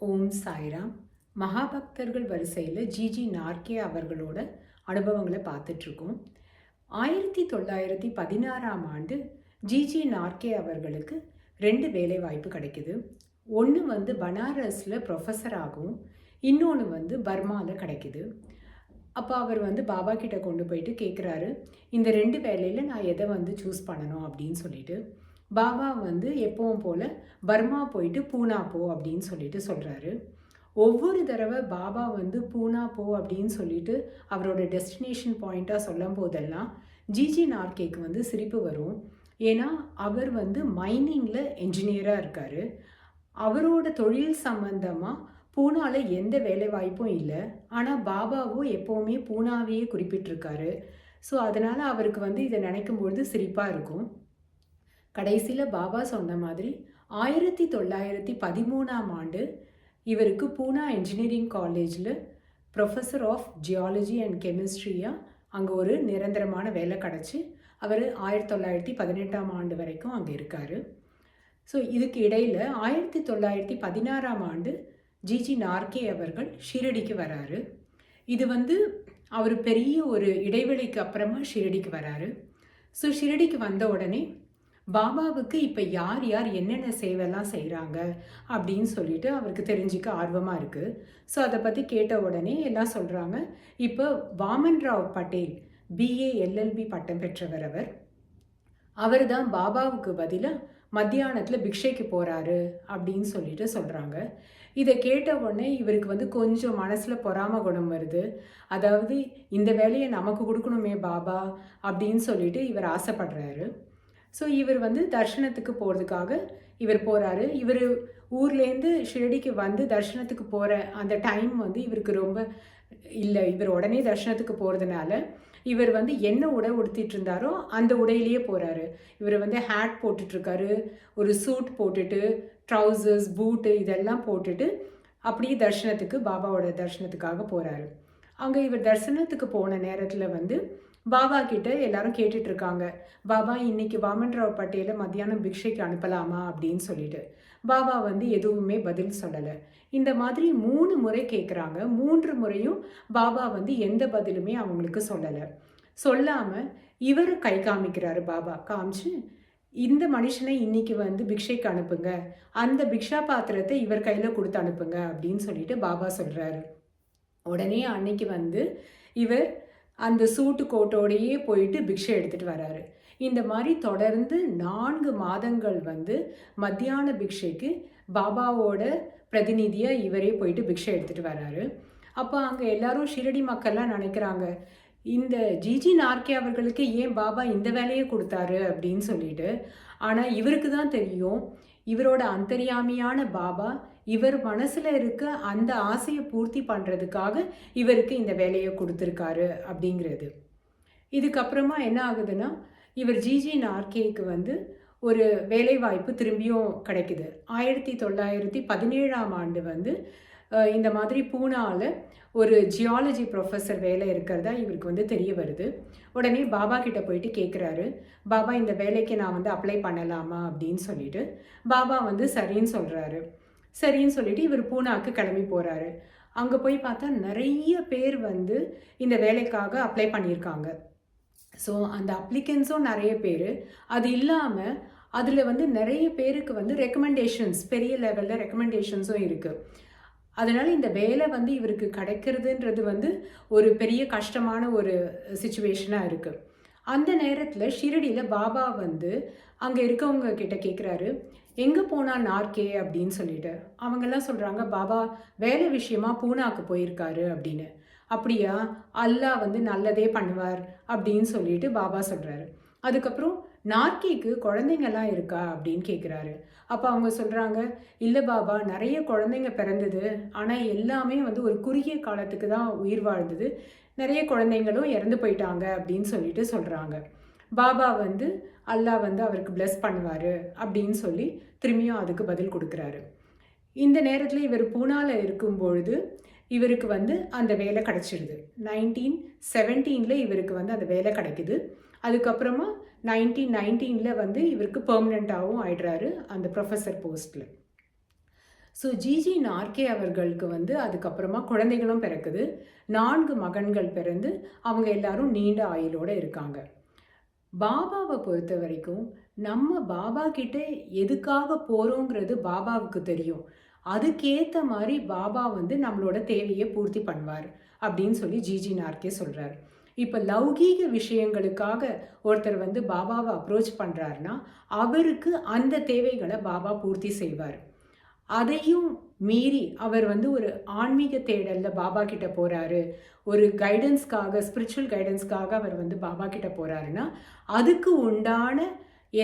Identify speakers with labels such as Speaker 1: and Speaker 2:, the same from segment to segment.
Speaker 1: ஓம் சாய்ராம். மகாபக்தர்கள் வரிசையில் ஜிஜி நார்கே அவர்களோட அனுபவங்களை பார்த்துட்ருக்கோம். ஆயிரத்தி தொள்ளாயிரத்தி பதினாறாம் ஆண்டு ஜிஜி நார்கே அவர்களுக்கு ரெண்டு வேலை வாய்ப்பு கிடைக்குது. ஒன்று வந்து பனாரஸில் ப்ரொஃபஸராகவும் இன்னொன்று வந்து பர்மாவில் கிடைக்குது. அப்போ அவர் வந்து பாபா கிட்ட கொண்டு போயிட்டு கேட்குறாரு இந்த ரெண்டு வேலையில் நான் எதை வந்து சூஸ் பண்ணணும்? அப்படின்னு சொல்லிட்டு. பாபா வந்து எப்பவும் போல் பர்மா போயிட்டு பூனா போ அப்படின்னு சொல்லிட்டு சொல்கிறாரு ஒவ்வொரு தடவை பாபா வந்து பூனா போ அப்படின்னு சொல்லிட்டு அவரோட டெஸ்டினேஷன் பாயிண்ட்டாக சொல்லும் போதெல்லாம் ஜிஜி நார்கேக்கு வந்து சிரிப்பு வரும். ஏன்னா அவர் வந்து மைனிங்கில் என்ஜினியராக இருக்கார். அவரோட தொழில் சம்பந்தமாக பூனாவில் எந்த வேலை வாய்ப்பும் இல்லை. ஆனால் பாபாவும் எப்போவுமே பூனாவையே குறிப்பிட்டிருக்காரு. ஸோ அதனால் அவருக்கு வந்து இதை நினைக்கும் பொழுது சிரிப்பாக இருக்கும். கடைசியில் பாபா சொன்ன மாதிரி ஆயிரத்தி தொள்ளாயிரத்தி பதிமூணாம் ஆண்டு இவருக்கு பூனா இன்ஜினியரிங் காலேஜில் ப்ரொஃபஸர் ஆஃப் ஜியாலஜி அண்ட் கெமிஸ்ட்ரியாக அங்கே ஒரு நிரந்தரமான வேலை கிடச்சி அவர் ஆயிரத்தி தொள்ளாயிரத்தி பதினெட்டாம் ஆண்டு வரைக்கும் அங்கே இருக்கார். ஸோ இதுக்கு இடையில் ஆயிரத்தி தொள்ளாயிரத்தி பதினாறாம் ஆண்டு ஜிஜி நார்கே அவர்கள் ஷிரடிக்கு வராரு. இது வந்து அவர் பெரிய ஒரு இடைவெளிக்கு அப்புறமா ஷிரடிக்கு வராரு. ஸோ ஷிரடிக்கு வந்த உடனே பாபாவுக்கு இப்போ யார் யார் என்னென்ன சேவைலாம் செய்கிறாங்க அப்படின்னு சொல்லிட்டு அவருக்கு தெரிஞ்சிக்க ஆர்வமாக இருக்குது ஸோ அதை பற்றி கேட்ட உடனே எல்லாம் சொல்கிறாங்க இப்போ வாமன் ராவ் பட்டேல் பிஏ எல்எல்பி பட்டம் பெற்றவர் அவர். அவர் தான் பாபாவுக்கு பதிலாக மத்தியானத்தில் பிக்ஷைக்கு போகிறாரு அப்படின்னு சொல்லிட்டு சொல்கிறாங்க இதை கேட்ட உடனே இவருக்கு வந்து கொஞ்சம் மனசில் பொறாம குணம் வருது. அதாவது இந்த வேலையை நமக்கு கொடுக்கணுமே பாபா அப்படின்னு சொல்லிட்டு இவர் ஆசைப்படுறாரு. ஸோ இவர் வந்து தர்ஷனத்துக்கு போகிறதுக்காக இவர் போகிறாரு இவர் ஊர்லேருந்து ஷிரடிக்கு வந்து தர்ஷனத்துக்கு போகிற அந்த டைம் வந்து இவருக்கு ரொம்ப இல்லை. இவர் உடனே தர்ஷனத்துக்கு போகிறதுனால இவர் வந்து என்ன உடை உடுத்திட்டு இருந்தாரோ அந்த உடையிலேயே போகிறாரு இவர் வந்து ஹேட் போட்டுட்ருக்காரு ஒரு சூட் போட்டுட்டு ட்ரௌசர்ஸ் பூட்டு இதெல்லாம் போட்டுட்டு அப்படியே தர்ஷனத்துக்கு பாபாவோட தர்ஷனத்துக்காக போகிறாரு அங்கே இவர் தர்சனத்துக்கு போன நேரத்தில் வந்து பாபா கிட்ட எல்லாரும் கேட்டுட்டு இருக்காங்க பாபா இன்னைக்கு வாமன்ராவ் பட்டேலை மத்தியானம் பிக்ஷைக்கு அனுப்பலாமா? அப்படின்னு சொல்லிட்டு. பாபா வந்து எதுவுமே பதில் சொல்லலை. இந்த மாதிரி மூணு முறை கேட்குறாங்க மூன்று முறையும் பாபா வந்து எந்த பதிலுமே அவங்களுக்கு சொல்லலை. சொல்லாமல் இவர் கை காமிக்கிறாரு பாபா. காமிச்சு இந்த மனுஷனை இன்னைக்கு வந்து பிக்ஷைக்கு அனுப்புங்க. அந்த பிக்ஷா பாத்திரத்தை இவர் கையில் கொடுத்து அனுப்புங்க. அப்படின்னு சொல்லிட்டு பாபா சொல்கிறாரு உடனே அன்னைக்கு வந்து இவர் அந்த சூட்டு கோட்டோடையே போயிட்டு பிக்ஷை எடுத்துகிட்டு வராரு. இந்த மாதிரி தொடர்ந்து நான்கு மாதங்கள் வந்து மத்தியான பிக்ஷைக்கு பாபாவோட பிரதிநிதியாக இவரே போயிட்டு பிக்ஷை எடுத்துகிட்டு வராரு. அப்போ அங்கே எல்லாரும் ஷிரடி மக்கள்லாம் நினைக்கிறாங்க இந்த ஜிஜி நார்கே அவர்களுக்கு ஏன் பாபா இந்த வேலையை கொடுத்தாரு அப்படின்னு சொல்லிட்டு ஆனால் இவருக்கு தான் தெரியும் இவரோட அந்தரியாமியான பாபா இவர் மனசில் இருக்க அந்த ஆசையை பூர்த்தி பண்ணுறதுக்காக இவருக்கு இந்த வேலையை கொடுத்துருக்காரு அப்படிங்கிறது. இதுக்கப்புறமா என்ன ஆகுதுன்னா இவர் ஜிஜி நார்கேக்கு வந்து ஒரு வேலைவாய்ப்பு திரும்பியும் கிடைக்குது. ஆயிரத்தி தொள்ளாயிரத்தி பதினேழாம் ஆண்டு வந்து இந்த மாதிரி பூனாவில் ஒரு ஜியாலஜி ப்ரொஃபஸர் வேலை இருக்கிறதா இவருக்கு வந்து தெரிய வருது. உடனே பாபா கிட்ட போயிட்டு கேட்குறாரு பாபா இந்த வேலைக்கு நான் வந்து அப்ளை பண்ணலாமா அப்படின்னு சொல்லிட்டு. பாபா வந்து சரின்னு சொல்கிறாரு சரின்னு சொல்லிட்டு இவர் பூனாவுக்கு கிளம்பி போகிறாரு அங்கே போய் பார்த்தா நிறைய பேர் வந்து இந்த வேலைக்காக அப்ளை பண்ணியிருக்காங்க. ஸோ அந்த அப்ளிகன்ஸும் நிறைய பேர். அது இல்லாமல் அதில் வந்து நிறைய பேருக்கு வந்து ரெக்கமெண்டேஷன்ஸ் பெரிய லெவலில் ரெக்கமெண்டேஷன்ஸும் இருக்குது அதனால் இந்த வேலை வந்து இவருக்கு கிடைக்கிறதுன்றது வந்து ஒரு பெரிய கஷ்டமான ஒரு சுச்சுவேஷனாக இருக்குது அந்த நேரத்தில் ஷிரடியில் பாபா வந்து அங்கே இருக்கவங்க கிட்ட கேட்குறாரு எங்கே போனால் நார்கே அப்படின்னு சொல்லிட்டு. அவங்கெல்லாம் சொல்கிறாங்க பாபா வேலை விஷயமா பூனாக்கு போயிருக்காரு அப்படின்னு. அப்படியா? அல்லாஹ் வந்து நல்லதே பண்ணுவார் அப்படின்னு சொல்லிட்டு பாபா சொல்கிறாரு அதுக்கப்புறம் நார்க்கிக்கு குழந்தைங்கெல்லாம் இருக்கா அப்படின்னு கேட்குறாரு அப்போ அவங்க சொல்கிறாங்க இல்லை பாபா நிறைய குழந்தைங்க பிறந்தது. ஆனால் எல்லாமே வந்து ஒரு குறுகிய காலத்துக்கு தான் உயிர் வாழ்ந்தது. நிறைய குழந்தைங்களும் இறந்து போயிட்டாங்க அப்படின்னு சொல்லிட்டு சொல்கிறாங்க பாபா வந்து அல்லாஹ் வந்து அவருக்கு பிளஸ் பண்ணுவார் அப்படின்னு சொல்லி திரும்பியும் அதுக்கு பதில் கொடுக்குறாரு. இந்த நேரத்தில் இவர் பூனாவில் இருக்கும்பொழுது இவருக்கு வந்து அந்த வேலை கிடச்சிடுது நைன்டீன் செவன்டீனில் இவருக்கு வந்து அந்த வேலை கிடைக்குது. அதுக்கப்புறமா நைன்டீன் நைன்டீனில் வந்து இவருக்கு பெர்மனண்ட்டாகவும் ஆயிடுறாரு அந்த ப்ரொஃபஸர் போஸ்ட்டில் ஸோ ஜிஜி நார்கே அவர்களுக்கு வந்து அதுக்கப்புறமா குழந்தைகளும் பிறக்குது. நான்கு மகன்கள் பிறந்து அவங்க எல்லாரும் நீண்ட ஆயுளோடு இருக்காங்க. பாபாவை பொறுத்த வரைக்கும் நம்ம பாபா கிட்டே எதுக்காக போகிறோங்கிறது பாபாவுக்கு தெரியும். அதுக்கேற்ற மாதிரி பாபா வந்து நம்மளோட தேவையை பூர்த்தி பண்ணுவார் அப்படின்னு சொல்லி ஜிஜி நார்கே சொல்கிறார் இப்போ லௌகீக விஷயங்களுக்காக ஒருத்தர் வந்து பாபாவை அப்ரோச் பண்ணுறாருனா அவருக்கு அந்த தேவைகளை பாபா பூர்த்தி செய்வார். அதையும் மீறி அவர் வந்து ஒரு ஆன்மீக தேடலில் பாபா கிட்ட போகிறாரு ஒரு கைடன்ஸ்க்காக ஸ்பிரிச்சுவல் கைடன்ஸ்க்காக அவர் வந்து பாபா கிட்ட போகிறாருன்னா அதுக்கு உண்டான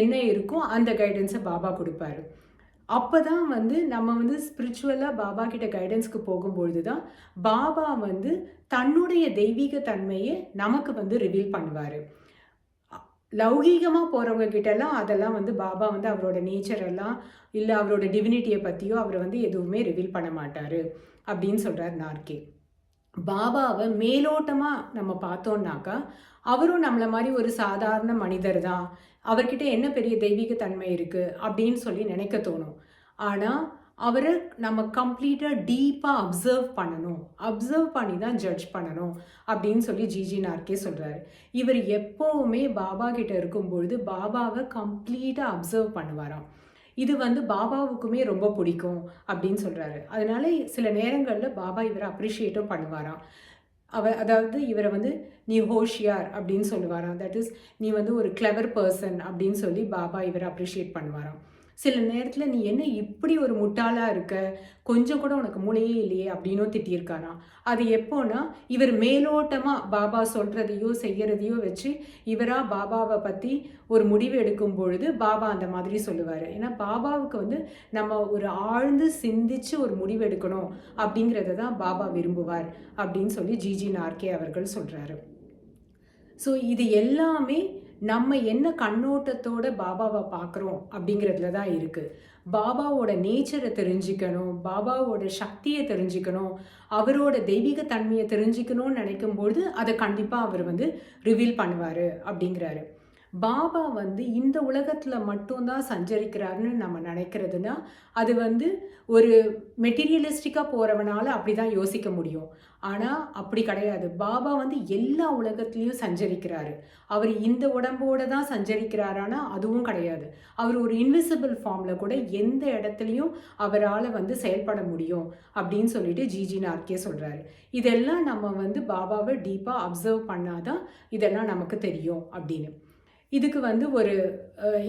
Speaker 1: என்ன இருக்கோ அந்த கைடன்ஸை பாபா கொடுப்பாரு. அப்போ தான் வந்து நம்ம வந்து ஸ்பிரிச்சுவலாக பாபா கிட்ட கைடன்ஸ்க்கு போகும்பொழுது தான் பாபா வந்து தன்னுடைய தெய்வீக தன்மையை நமக்கு வந்து ரிவீல் பண்ணுவார். லௌகீகமாக போகிறவங்க கிட்டலாம் அதெல்லாம் வந்து பாபா வந்து அவரோட நேச்சரெல்லாம் இல்லை அவரோட டிவினிட்டியை பற்றியோ அவர் வந்து எதுவுமே ரிவீல் பண்ண மாட்டார் அப்படின்னு சொல்கிறார் நார்கே. பாபாவை மேலோட்டமாக நம்ம பார்த்தோன்னாக்கா அவரும் நம்மளை மாதிரி ஒரு சாதாரண மனிதர் தான் அவர்கிட்ட என்ன பெரிய தெய்வீக தன்மை இருக்குது அப்படின்னு சொல்லி நினைக்க தோணும். ஆனால் அவரை நம்ம கம்ப்ளீட்டாக டீப்பாக அப்சர்வ் பண்ணணும். அப்சர்வ் பண்ணி தான் ஜட்ஜ் பண்ணணும் அப்படின்னு சொல்லி ஜிஜி நார்கே சொல்கிறாரு இவர் எப்போவுமே பாபா கிட்ட இருக்கும்பொழுது பாபாவை கம்ப்ளீட்டாக அப்சர்வ் பண்ணுவாராம். இது வந்து பாபாவுக்குமே ரொம்ப பிடிக்கும் அப்படின்னு சொல்கிறாரு அதனால சில நேரங்களில் பாபா இவரை அப்ரிஷியேட்டும் பண்ணுவாராம். அவர் அதாவது இவரை வந்து நீ ஹோஷியார் அப்படின்னு சொல்லுவாராம். தட் இஸ் நீ வந்து ஒரு கிளவர் பர்சன் அப்படின்னு சொல்லி பாபா இவரை அப்ரிஷியேட் பண்ணுவாராம். சில நேரத்தில் நீ என்ன இப்படி ஒரு முட்டாளாக இருக்க? கொஞ்சம் கூட உனக்கு மூளையே இல்லையே அப்படின்னும் திட்டியிருக்காராம் அது எப்போனா இவர் மேலோட்டமாக பாபா சொல்கிறதையோ செய்கிறதையோ வச்சு இவராக பாபாவை பற்றி ஒரு முடிவு எடுக்கும் பொழுது பாபா அந்த மாதிரி சொல்லுவார். ஏன்னா பாபாவுக்கு வந்து நம்ம ஒரு ஆழ்ந்து சிந்திச்சு ஒரு முடிவு எடுக்கணும் அப்படிங்கிறத தான் பாபா விரும்புவார் அப்படின்னு சொல்லி ஜிஜி நார்கே அவர்கள் சொல்கிறாரு ஸோ இது எல்லாமே நம்ம என்ன கண்ணோட்டத்தோட பாபாவை பார்க்குறோம் அப்படிங்கிறதுல தான் இருக்குது பாபாவோட நேச்சரை தெரிஞ்சுக்கணும் பாபாவோட சக்தியை தெரிஞ்சுக்கணும் அவரோட தெய்வீக தன்மையை தெரிஞ்சுக்கணும்னு நினைக்கும்போது அதை கண்டிப்பாக அவர் வந்து ரிவீல் பண்ணுவார் அப்படிங்கிறாரு. பாபா வந்து இந்த உலகத்தில் மட்டும்தான் சஞ்சரிக்கிறாருன்னு நம்ம நினைக்கிறதுனா அது வந்து ஒரு மெட்டீரியலிஸ்டிக்காக போகிறவனால அப்படி தான் யோசிக்க முடியும். ஆனால் அப்படி கிடையாது. பாபா வந்து எல்லா உலகத்துலேயும் சஞ்சரிக்கிறாரு. அவர் இந்த உடம்போடு தான் சஞ்சரிக்கிறாரானா அதுவும் கிடையாது. அவர் ஒரு இன்விசிபிள் ஃபார்மில் கூட எந்த இடத்துலையும் அவரால் வந்து செயல்பட முடியும் அப்படின்னு சொல்லிட்டு ஜிஜி நார்கே சொல்கிறாரு இதெல்லாம் நம்ம வந்து பாபாவை டீப்பாக அப்சர்வ் பண்ணாதான் இதெல்லாம் நமக்கு தெரியும் அப்படின்னு. இதுக்கு வந்து ஒரு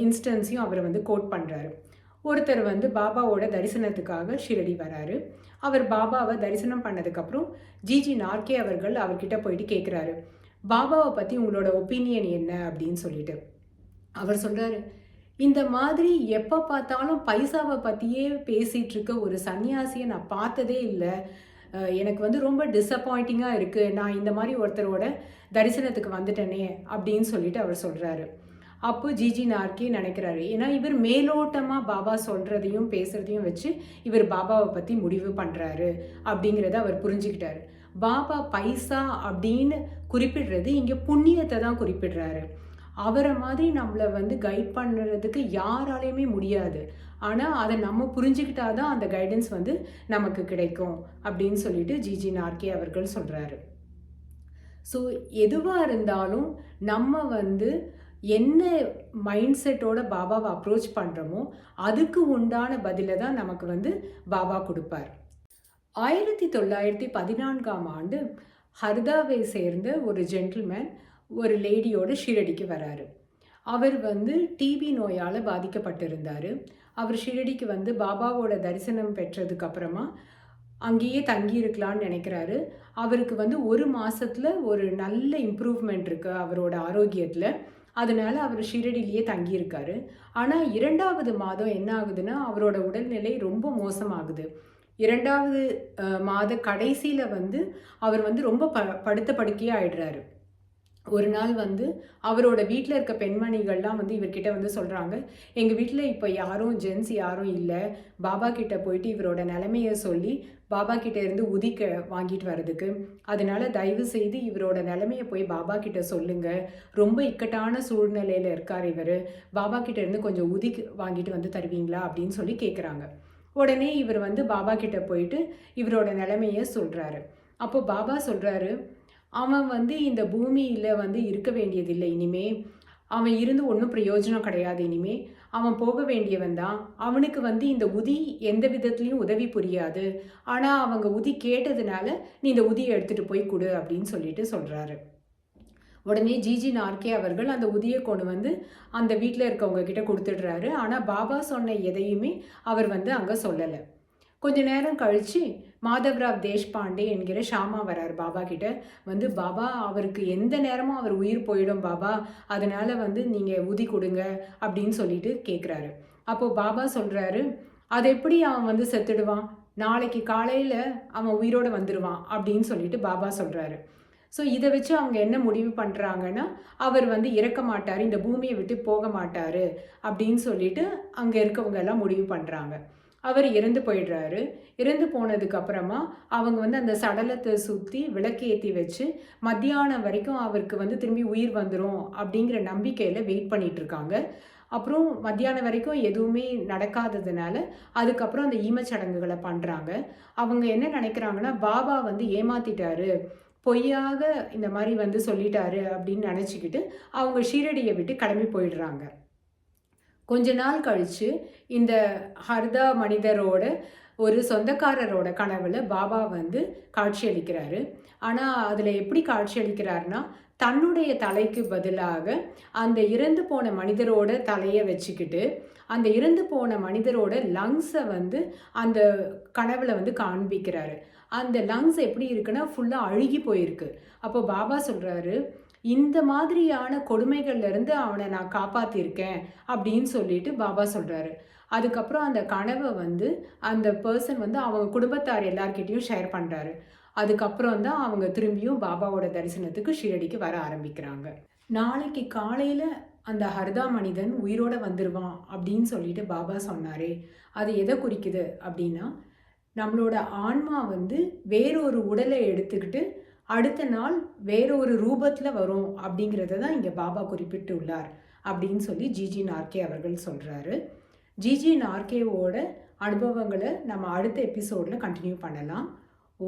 Speaker 1: இன்ஸ்டன்ஸையும் அவர் வந்து கோட் பண்ணுறாரு ஒருத்தர் வந்து பாபாவோட தரிசனத்துக்காக ஷிரடி வராரு. அவர் பாபாவை தரிசனம் பண்ணதுக்கப்புறம் ஜிஜி நார்கே அவர்கள் அவர்கிட்ட போயிட்டு கேட்குறாரு பாபாவை பற்றி உங்களோட ஒப்பீனியன் என்ன அப்படின்னு சொல்லிட்டு. அவர் சொல்கிறாரு இந்த மாதிரி எப்போ பார்த்தாலும் பைசாவை பற்றியே பேசிகிட்டு இருக்க ஒரு சன்னியாசியை நான் பார்த்ததே இல்லை. எனக்கு வந்து ரொம்ப டிஸப்பாயிண்டிங்காக இருக்குது நான் இந்த மாதிரி ஒருத்தரோட தரிசனத்துக்கு வந்துட்டேனே அப்படின்னு சொல்லிட்டு அவர் சொல்கிறாரு அப்போ ஜிஜி நார்கே நினைக்கிறாரு. ஏன்னா இவர் மேலோட்டமாக பாபா சொல்கிறதையும் பேசுகிறதையும் வச்சு இவர் பாபாவை பற்றி முடிவு பண்ணுறாரு அப்படிங்கிறத அவர் புரிஞ்சுக்கிட்டாரு. பாபா பைசா அப்படின்னு குறிப்பிடுறது இங்கே புண்ணியத்தை தான் குறிப்பிடுறாரு. அவரை மாதிரி நம்மளை வந்து கைட் பண்ணுறதுக்கு யாராலையுமே முடியாது. ஆனால் அதை நம்ம புரிஞ்சுக்கிட்டாதான் அந்த கைடன்ஸ் வந்து நமக்கு கிடைக்கும் அப்படின்னு சொல்லிட்டு ஜிஜி நார்கே அவர்கள் சொல்கிறாரு ஸோ எதுவாக இருந்தாலும் நம்ம வந்து என்ன மைண்ட் செட்டோட பாபாவை அப்ரோச் பண்ணுறோமோ அதுக்கு உண்டான பதிலை தான் நமக்கு வந்து பாபா கொடுப்பார். ஆயிரத்தி தொள்ளாயிரத்தி பதினான்காம் ஆண்டு ஹர்தாவை சேர்ந்த ஒரு ஜென்டில்மேன் ஒரு லேடியோட ஷீரடிக்கு வராரு. அவர் வந்து டிபி நோயால் பாதிக்கப்பட்டிருந்தார். அவர் ஷிரடிக்கு வந்து பாபாவோட தரிசனம் பெற்றதுக்கு அப்புறமா அங்கேயே தங்கி இருக்கலான்னு நினைக்கிறாரு. அவருக்கு வந்து ஒரு மாதத்தில் ஒரு நல்ல இம்ப்ரூவ்மெண்ட் இருக்குது அவரோட ஆரோக்கியத்தில். அதனால் அவர் ஷீரடியிலேயே தங்கியிருக்காரு ஆனால் இரண்டாவது மாதம் என்ன ஆகுதுன்னா அவரோட உடல்நிலை ரொம்ப மோசமாகுது. இரண்டாவது மாத கடைசியில் வந்து அவர் வந்து ரொம்ப ப படுத்த படுக்கையே ஆயிடுறாரு ஒரு நாள் வந்து அவரோட வீட்டில் இருக்க பெண்மணிகள்லாம் வந்து இவர்கிட்ட வந்து சொல்கிறாங்க எங்கள் வீட்டில் இப்போ யாரும் ஜென்ஸ் யாரும் இல்லை. பாபா கிட்ட போயிட்டு இவரோட நிலைமையை சொல்லி பாபா கிட்ட இருந்து உதிக்க வாங்கிட்டு வர்றதுக்கு. அதனால தயவு செய்து இவரோட நிலைமையை போய் பாபா கிட்ட சொல்லுங்க. ரொம்ப இக்கட்டான சூழ்நிலையில் இருக்கார் இவர். பாபா கிட்ட இருந்து கொஞ்சம் உதிக்கு வாங்கிட்டு வந்து தருவீங்களா? அப்படின்னு சொல்லி கேட்குறாங்க உடனே இவர் வந்து பாபா கிட்ட போயிட்டு இவரோட நிலைமையை சொல்கிறாரு அப்போ பாபா சொல்கிறாரு அவன் வந்து இந்த பூமியில் வந்து இருக்க வேண்டியதில்லை. இனிமே அவன் இருந்து ஒன்றும் பிரயோஜனம் கிடையாது. இனிமே அவன் போக வேண்டியவன் தான். அவனுக்கு வந்து இந்த உதி எந்த விதத்துலேயும் உதவி புரியாது. ஆனால் அவங்க உதி கேட்டதுனால நீ இந்த உதியை எடுத்துகிட்டு போய் கொடு அப்படின்னு சொல்லிட்டு சொல்கிறாரு உடனே ஜிஜி நார்கே அவர்கள் அந்த உதியை கொண்டு வந்து அந்த வீட்டில் இருக்கவங்க கிட்ட கொடுத்துடுறாரு. ஆனால் பாபா சொன்ன எதையுமே அவர் வந்து அங்கே சொல்லலை. கொஞ்ச நேரம் கழித்து மாதவ்ராவ் தேஷ்பாண்டே என்கிற ஷாமா வரார் பாபா கிட்ட. வந்து பாபா அவருக்கு எந்த நேரமும் அவர் உயிர் போயிடும் பாபா. அதனால வந்து நீங்கள் உதி கொடுங்க அப்படின்னு சொல்லிட்டு கேட்குறாரு அப்போது பாபா சொல்கிறாரு அது எப்படி அவன் வந்து செத்துடுவான்? நாளைக்கு காலையில் அவன் உயிரோடு வந்துடுவான் அப்படின்னு சொல்லிட்டு பாபா சொல்கிறாரு ஸோ இதை வச்சு அவங்க என்ன முடிவு பண்ணுறாங்கன்னா அவர் வந்து இறக்க மாட்டார் இந்த பூமியை விட்டு போக மாட்டார் அப்படின்னு சொல்லிட்டு அங்கே இருக்கவங்க எல்லாம் முடிவு பண்ணுறாங்க அவர் இறந்து போயிடுறாரு. இறந்து போனதுக்கு அப்புறமா அவங்க வந்து அந்த சடலத்தை சுற்றி விளக்கேற்றி வச்சு மத்தியானம் வரைக்கும் அவருக்கு வந்து திரும்பி உயிர் வந்துடும் அப்படிங்கிற நம்பிக்கையில் வெயிட் பண்ணிட்டு இருக்காங்க. அப்புறம் மத்தியானம் வரைக்கும் எதுவுமே நடக்காததுனால அதுக்கப்புறம் அந்த ஈமச்சடங்குகளை பண்ணுறாங்க அவங்க என்ன நினைக்கிறாங்கன்னா பாபா வந்து ஏமாத்திட்டாரு. பொய்யாக இந்த மாதிரி வந்து சொல்லிட்டாரு அப்படின்னு நினச்சிக்கிட்டு அவங்க ஷீரடியை விட்டு கிளம்பி போயிடுறாங்க. கொஞ்ச நாள் கழித்து இந்த ஹர்தா மனிதரோட ஒரு சொந்தக்காரரோட கனவில் பாபா வந்து காட்சியளிக்கிறாரு. ஆனால் அதில் எப்படி காட்சியளிக்கிறாருன்னா தன்னுடைய தலைக்கு பதிலாக அந்த இறந்து போன மனிதரோட தலையை வச்சுக்கிட்டு அந்த இறந்து போன மனிதரோட லங்ஸை வந்து அந்த கனவில் வந்து காண்பிக்கிறாரு. அந்த லங்ஸ் எப்படி இருக்குன்னா ஃபுல்லாக அழுகி போயிருக்கு. அப்போ பாபா சொல்கிறாரு இந்த மாதிரியான கொடுமைகள்லேருந்து அவனை நான் காப்பாற்றிருக்கேன் அப்படின்னு சொல்லிட்டு பாபா சொல்கிறாரு அதுக்கப்புறம் அந்த கனவை வந்து அந்த பர்சன் வந்து அவங்க குடும்பத்தார் எல்லார்கிட்டையும் ஷேர் பண்ணுறாரு அதுக்கப்புறம் தான் அவங்க திரும்பியும் பாபாவோட தரிசனத்துக்கு ஷீரடிக்கு வர ஆரம்பிக்கிறாங்க. நாளைக்கு காலையில் அந்த ஹர்தா மனிதன் உயிரோடு வந்துடுவான் அப்படின்னு சொல்லிட்டு பாபா சொன்னாரே. அது எதை குறிக்குது அப்படின்னா நம்மளோட ஆன்மா வந்து வேறொரு உடலை எடுத்துக்கிட்டு அடுத்த நாள் வேற ஒரு ரூபத்தில் வரும் அப்படிங்கிறத தான் இங்கே பாபா குறிப்பிட்டுள்ளார் அப்படின்னு சொல்லி ஜிஜி நார்கே அவர்கள் சொல்கிறாரு ஜிஜி நார்கேவோட அனுபவங்களை நம்ம அடுத்த எபிசோடில் கண்டினியூ பண்ணலாம். ஓ